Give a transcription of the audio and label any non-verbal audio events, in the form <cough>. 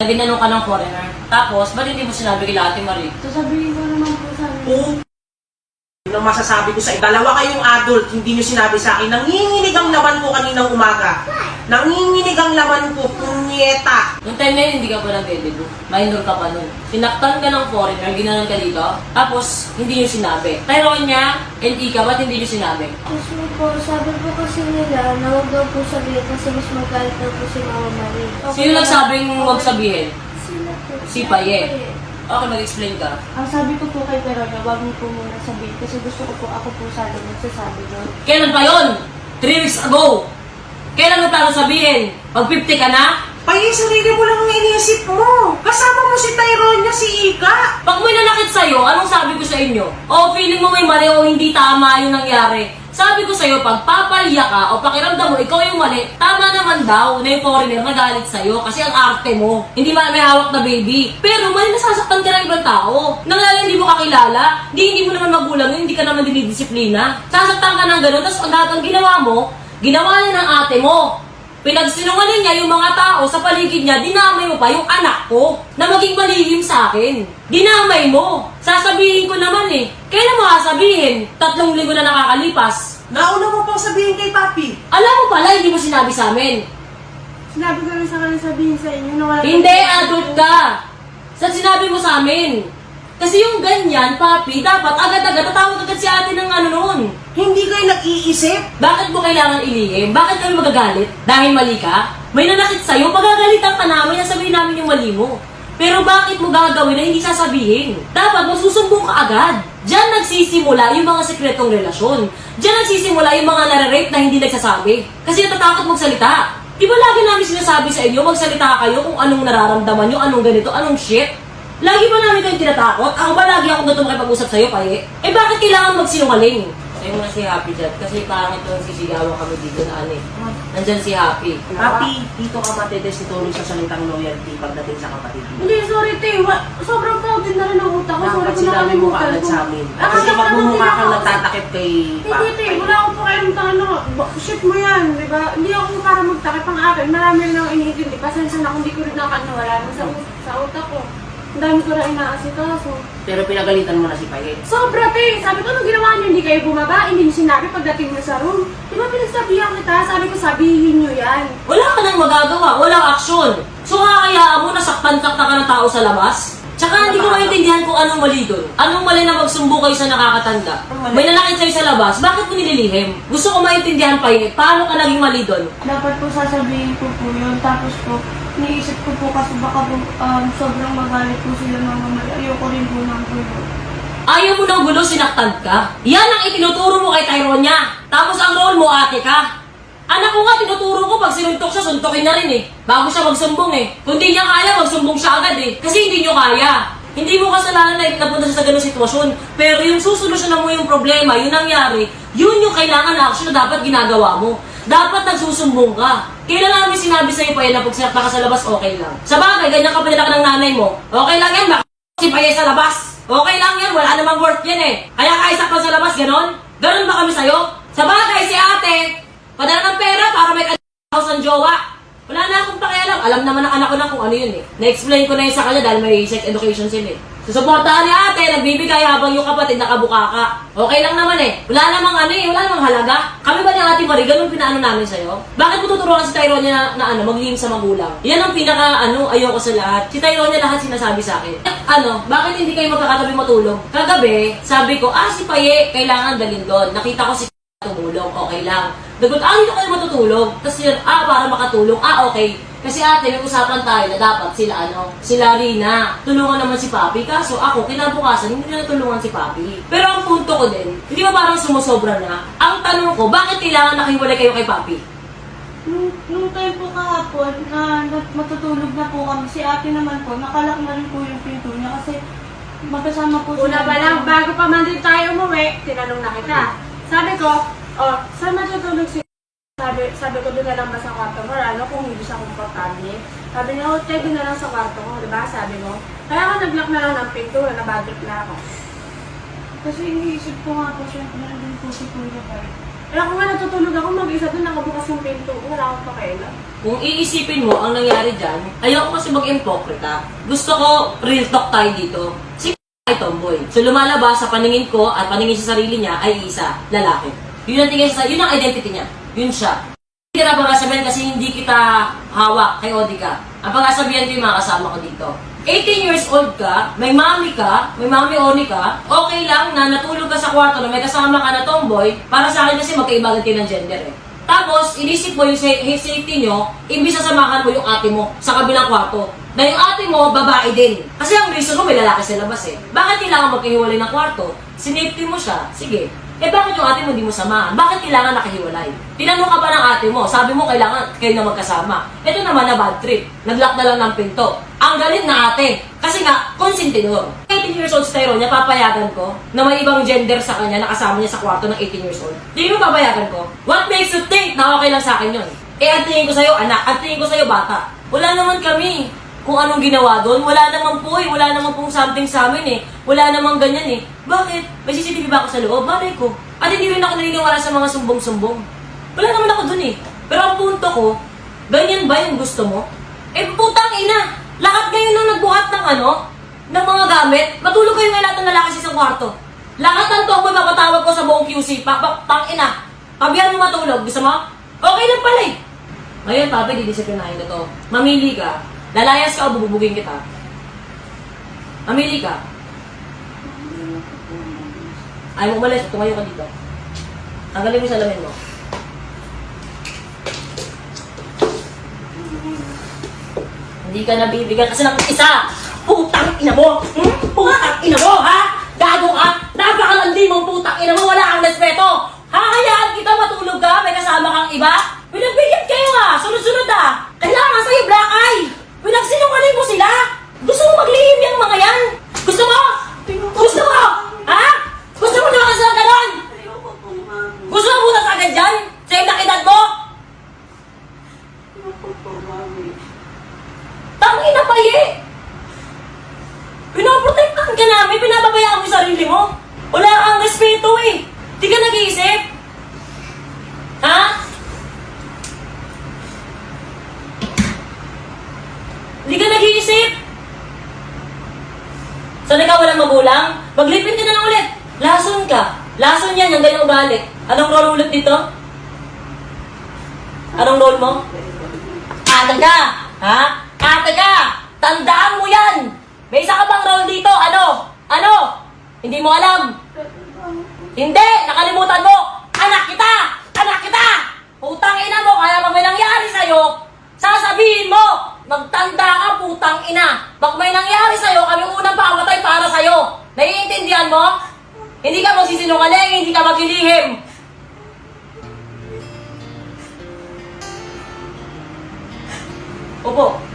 Ginanong ka ng foreigner. Tapos, ba't hindi mo sinabi kay Ate Marie? Sasabihin ko naman po sa amin. Oo. Yun ang masasabi ko sa. Dalawa kayong adult, hindi nyo sinabi sa akin. Nanginginig ang laman ko kaninang umaga. Nanginginig ang laman ko, punyeta. Noong time na yun, hindi ka pa nag-debut. Minor ka pa nun. Sinaktan ka ng foreigner, ginanon ka dito. Tapos, hindi nyo sinabi. Tyronia and Ika, ba't hindi nyo sinabi? Kasi po, sabi po kasi nila na huwag daw po sabihin kasi mas magalit daw po si Mama Marie. Okay Sino nagsabing huwag sabihin? Sila po. Si Paye. Okay, mag-explain ka. Ang sabi ko po kay Veronia, huwag niyo po muna sabihin kasi gusto ko po ako po sana magsasabi doon. Kailan pa yon? Three weeks ago. Kailan mo plano sabihin? Pag 50 ka na? Paye, sarili mo lang ang iniisip mo. Kasama mo si Tyronia, si Ika. Pag may nanakit sa'yo, anong sabi ko sa inyo? O feeling mo may mali o hindi tama yung nangyari? Sabi ko sa'yo, pag papalya ka o pakiramdam mo, ikaw yung mali, tama naman daw na yung foreigner nagalit sa'yo kasi ang arte mo. Hindi man may hawak na baby. Pero mali nasasaktan ka ng ibang tao. Nangyari hindi mo kakilala, hindi, hindi mo naman magulang yun, hindi ka naman dinidisiplina. Sasaktan ka ng gano'n, tapos ang lahat ng ginawa mo, ginawa niya ng ate mo. Pinagsinungaling niya yung mga tao sa paligid niya, dinamay mo pa yung anak ko na maging malihim sa akin. Dinamay mo. Sasabihin ko naman eh. Kailan mo sasabihin? Tatlong linggo na nakakalipas. Nauna mo pang sabihin kay Papi. Alam mo pala, hindi mo sinabi sa amin. Sinabi ko rin sa kanya sabihin sa inyo na wala Hindi, adult ka. Sa sinabi mo sa amin. Kasi yung ganyan, papi, dapat agad-agad tatawag agad si ate ng ano noon. Hindi kayo nag-iisip. Bakit mo kailangan ilihim? Bakit kami magagalit? Dahil mali ka? May nanakit sa'yo, pagagalitan ka namin, sasabihin namin yung mali mo. Pero bakit mo gagawin na hindi sasabihin? Dapat magsusumbong ka agad. Diyan nagsisimula yung mga sekretong relasyon. Diyan nagsisimula yung mga nare-rape na hindi nagsasabi. Kasi natatakot magsalita. Di ba lagi namin sinasabi sa inyo, magsalita kayo kung anong nararamdaman nyo, anong ganito, anong shit? Lagi ba namin kayong tinatakot? Ako ba lagi akong ganito makipag-usap sa'yo, paye? Eh bakit kailangan magsinungaling? Sa'yo muna si Happy dyan, kasi parang ito sisigawan kami dito na ano eh. Nandyan si Happy. Papi, dito ka matetes itulong sa salitang loyalty pagdating sa kapatid mo. Hindi, sorry te. Wa- sobrang proud din na rin ang utak ko. Sorry Dapat ko sinabi mo nakalimutan kaagad ko. sa amin. Ah, Kasi ano, kang hindi ako- nagtatakip kay Hindi, te. Wala akong pakialam ano. ba- Shit mo yan, di ba? Hindi ako para magtakip ang akin. Marami rin akong iniintindi. Pasensya na kung di ko rin nakakawala na sa, sa utak ko. Ang dami ko na inaasikaso. Pero pinagalitan mo na si Paye. Sobra, te. Sabi ko, nung ginawa niyo, hindi kayo bumaba, hindi niyo sinabi pagdating niyo sa room. Di ba pinagsabihan kita? Sabi ko, sabihin niyo yan. Wala ka nang magagawa, walang aksyon. So kakayaan mo, nasaktan-sakta ka ng tao sa labas? Tsaka hindi ko maintindihan kung anong mali doon. Anong mali na magsumbo kayo sa nakakatanda? May nanakit sa'yo sa labas, bakit mo nililihim? Gusto ko maintindihan pa yun, paano ka naging mali doon? Dapat po sasabihin ko po yun. Tapos po, niisip ko po kasi baka um, sobrang magalit po sila mali. Ayoko rin po ng gulo. Ayaw mo ng gulo, sinaktan ka. Yan ang itinuturo mo kay Tyronia. Tapos ang role mo, ate ka. Anak ko nga, tinuturo ko pag sinuntok siya, suntokin na rin eh. Bago siya magsumbong eh. Kung di niya kaya, magsumbong siya agad eh. Kasi hindi niyo kaya. Hindi mo kasalanan na napunta siya sa ganung sitwasyon. Pero yung susolusyonan mo yung problema, yung nangyari, yun yung kailangan na action na dapat ginagawa mo. Dapat nagsusumbong ka. Kailan namin sinabi sa'yo pa yan na pag sinakta ka sa labas, okay lang. Sa bagay, ganyan ka pinalaki ng nanay mo. Okay lang yan, baka si Paye sa labas. Okay lang yan, wala namang worth yan eh. Kaya kaisak pa sa labas, ganon? Ganon ba kami sa'yo? Sa bagay, si ate, padala ng pera para may house ng jowa. Wala na akong pakialam. Alam naman ng anak ko na kung ano yun eh. Na-explain ko na yun sa kanya dahil may sex education sila eh. Susuportahan ni ate, nagbibigay habang yung kapatid nakabuka ka. Okay lang naman eh. Wala namang ano eh, wala namang halaga. Kami ba ni ate Marie, ganun pinaano namin sa'yo? Bakit mo tuturuan si Tyronia na, na ano, maglihim sa magulang? Yan ang pinaka ano, ayoko sa lahat. Si Tyronia lahat sinasabi sa akin. <laughs> Ano, bakit hindi kayo magkakatabi matulog? Kagabi, sabi ko, ah si Paye, kailangan dalhin doon. Nakita ko si tumulong, okay lang. Dagot, ah, dito kayo matutulog. Tapos sila, ah, para makatulong, ah, okay. Kasi ate, may usapan tayo na dapat sila, ano, sila Rina. Tulungan naman si Papi. Kaso ako, kinabukasan, hindi na tulungan si Papi. Pero ang punto ko din, hindi ba parang sumusobra na? Ang tanong ko, bakit kailangan nakiwalay kayo kay Papi? Nung, nung time po kahapon, na na- matutulog na po kami, si ate naman po, nakalak na rin po yung pinto niya kasi magkasama po Una pa lang, bago pa man din tayo umuwi, tinanong na kita. Sabi ko, oh, saan matutulog si sabi, sabi ko doon na lang ba sa kwarto mo, ano kung hindi siya komportable. Sabi niya, oh, tayo doon na lang sa kwarto ko, di ba? Sabi mo. Kaya ako nag-lock na lang ng pinto, na nabadrip na ako. Kasi iniisip ko nga po siya, meron din po si Kuya Bart. Eh ako nga natutulog ako mag-isa doon, nakabukas yung pinto ko, wala akong pakialam. Kung iisipin mo ang nangyari dyan, ayoko kasi mag-impokrita. Gusto ko real talk tayo dito. Si ay tomboy. So lumalabas sa paningin ko at paningin sa sarili niya ay isa, lalaki. Yun ang tingin sa, yun ang identity niya. Yun siya. Hindi ka pagkasabihan kasi hindi kita hawak kay Odika. Ang pagkasabihan ko yung mga kasama ko dito. 18 years old ka, may mami ka, may mami Oni ka, okay lang na natulog ka sa kwarto na may kasama ka na tomboy, para sa akin kasi magkaiba din ng gender eh. Tapos, inisip mo yung safety nyo, imbis na samahan mo yung ate mo sa kabilang kwarto. Na yung ate mo, babae din. Kasi ang reason mo, may lalaki sa labas eh. Bakit kailangan magkahiwalay ng kwarto? Sinafety mo siya, sige. Eh bakit yung ate mo hindi mo samahan? Bakit kailangan nakahiwalay? Tinanong ka ba ng ate mo? Sabi mo kailangan kayo na magkasama. Ito naman na bad trip. Naglock na lang ng pinto. Ang galit na ate. Kasi nga, konsentidor. 18 years old si Tyrone niya, papayagan ko na may ibang gender sa kanya na kasama niya sa kwarto ng 18 years old. Hindi mo papayagan ko. What makes you think na okay lang sa akin yun? Eh, ang tingin ko sa'yo, anak. Ang tingin ko sa'yo, bata. Wala naman kami kung anong ginawa doon. Wala naman po eh. Wala naman pong something sa amin eh. Wala naman ganyan eh. Bakit? May CCTV ba ako sa loob? Malay ko. At hindi rin ako naniniwala sa mga sumbong-sumbong. Wala naman ako doon eh. Pero ang punto ko, ganyan ba yung gusto mo? Eh putang ina! Lahat ngayon nang nagbuhat ng ano, ng mga gamit, matulog kayo ngayon lahat ng lalaki sa isang kwarto. Lahat ng tomboy mapatawag ko sa buong QC, pa, pa, tang ina. Pabihan mo matulog, gusto mo? Okay lang pala eh. Ngayon, papi, didisiplinahin ko to. Mamili ka. Lalayas ka o bububugin kita. Mamili ka. Ayaw mo umalis, tumayo ka dito. Tanggalin mo yung salamin mo. Hindi ka nabibigyan kasi ng isa. Putang ina mo! Hmm? Putang ina mo, ha? Gago ka! Napakalandi mong putang ina mo! Wala kang respeto! Hahayaan kita matulog ka? May kasama kang iba? Pinagbigyan kayo ah! Sunod-sunod ah! Kailangan sa'yo black eye! Pinagsinungaling mo sila! Gusto mo maglihim yung mga yan? Gusto mo? Gusto mo? Ha? Gusto mo naman kasi ng ganon? Ayoko po, mami. Gusto mo butas agad dyan? Sa yung edad mo? Ayoko po, mami. Tangina pa eh! Pinoprotektahan ka namin, pinababayaan mo yung sarili mo. Wala kang respeto eh. Di ka nag-iisip? Ha? Di ka nag-iisip? Sana ka walang magulang? Maglipin ka na lang ulit. Lason ka. Lason yan, yung ganyang ugali. Anong role ulit dito? Anong role mo? Ate ka! Ha? Ate ka! Tandaan mo yan! May isa ka bang role dito? Ano? Ano? Hindi mo alam? Hindi! Nakalimutan mo! Anak kita! Anak kita! Putang ina mo! Kaya pag may nangyari sa'yo, sasabihin mo! Magtanda ka, putang ina! Pag may nangyari sa'yo, kami unang pamatay para sa'yo! Naiintindihan mo? Hindi ka magsisinungaling, hindi ka maglilihim! 我不？